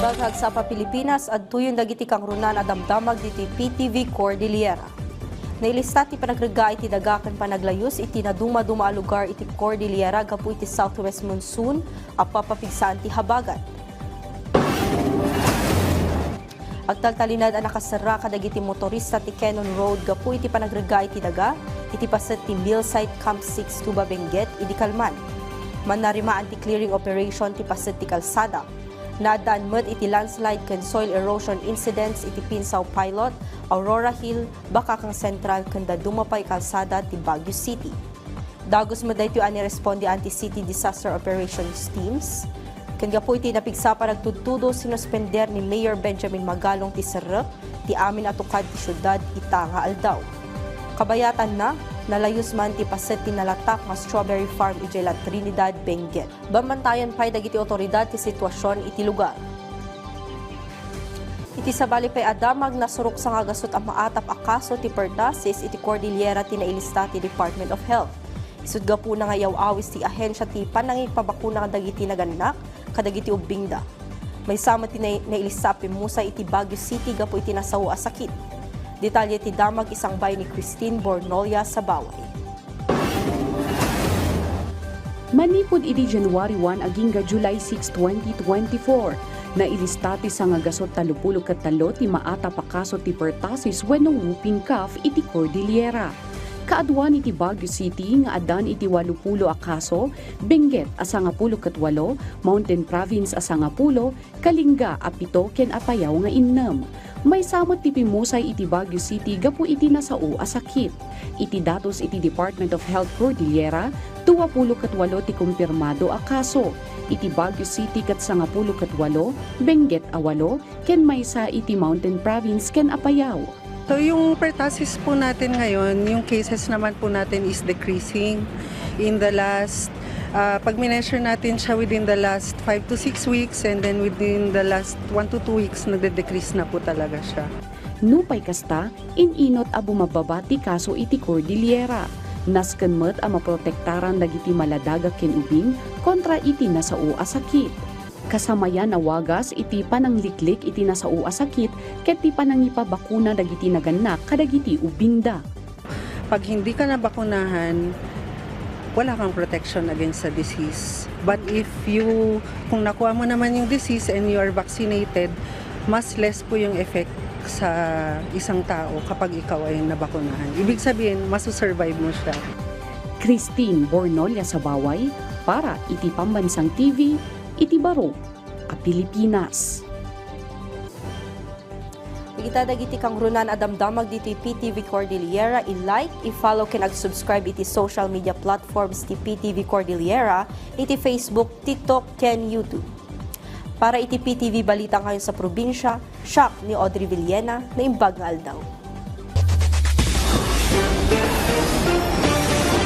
Tagsapa Pilipinas at tuyon dagiti kang runan adamdamag diti PTV Cordillera. Nailista ti panagriga iti dagakan panaglayos iti naduma-duma a lugar iti Cordillera gapu iti southwest monsoon a papapigsaan ti habagat. Agtaltalinad ang nakasara kadagiti motorista ti Cannon Road gapu iti panagriga iti daga iti paset ti Millsite Camp 6 Tuba Benguet iti Kalman. Manarimaan ti clearing operation ti paset ti kalsada. Nadaan met iti landslide ken soil erosion incidents iti Pinsaw Pilot, Aurora Hill, Bakakang Central kanda dumapay kalsada ti Baguio City. Dagos mo dayto ani responde anti-city disaster operations teams. Kanya po iti napigsapa nagtutudo sinuspender ni Mayor Benjamin Magalong ti Serrep, ti amin atukad ti syudad Itanga Aldaw. Kabayatan na, nalayos man ti paset ti nalatak nga strawberry farm iti La Trinidad, Benguet. Bamantayan pa'y dagiti otoridad ti sitwasyon iti lugar. Iti sabali pa'y adamag na surok sa nga gasot ang maatap akaso ti pertasis iti Cordillera ti nailista ti Department of Health. Isudga po na nga yaw-awis ti ahensya ti panangig pabakuna nga dagiti naganak kadagiti ubingda. May sama ti na- nailista pimusa iti Baguio City gapo iti nasawo a sakit. Detalye ti damag isang bay ni Christine Bornolia sa Baway. Manipod iti January 1 aging July 6, 2024 na ilistati sa nga gasot talupulog kat talo ti maata pakaso ti pertasis wenno whooping cough iti Cordillera. Kaadwan iti Baguio City nga adan iti 80 akaso, Benguet asa nga pulo kat walo, Mountain Province asa nga pulo, Kalinga apito ken apayaw nga innam. May samot ti pimusay iti Baguio City gapu iti nasao a sakit. Iti datos iti Department of Health Cordillera, 20 kat walo ti kumpirmado a kaso. Iti Baguio City kat sangapulo kat walo, Benguet a walo, ken maysa iti Mountain Province ken apayaw. So yung pertussis po natin ngayon, yung cases naman po natin is decreasing in the last, uh, pag mineasure natin siya within the last 5 to 6 weeks and then within the last 1 to 2 weeks, nagde-decrease na po talaga siya. Nupay kasta, ininot a bumababa ti kaso iti Cordillera. Nasken met a maprotektaran dagiti maladaga ken ubing kontra iti nasao a sakit. Kasamayan na wagas iti panangliklik iti nasao a sakit ket ti panangipabakuna dagiti naganak kadagiti ubingda. Pag hindi ka nabakunahan, wala kang protection against the disease. But if you, kung nakuha mo naman yung disease and you are vaccinated, mas less po yung effect sa isang tao kapag ikaw ay nabakunahan. Ibig sabihin, masusurvive mo siya. Christine Bornolia sa Baway para iti Pambansang TV, iti Baro, a Pilipinas. Igita dagiti kang runan adamdamag dito PTV Cordillera i-like, i-follow ken ag-subscribe iti social media platforms ti PTV Cordillera, iti Facebook, TikTok ken YouTube. Para iti PTV balita ngayon sa probinsya, shock ni Audrey Villena na imbag nga aldaw.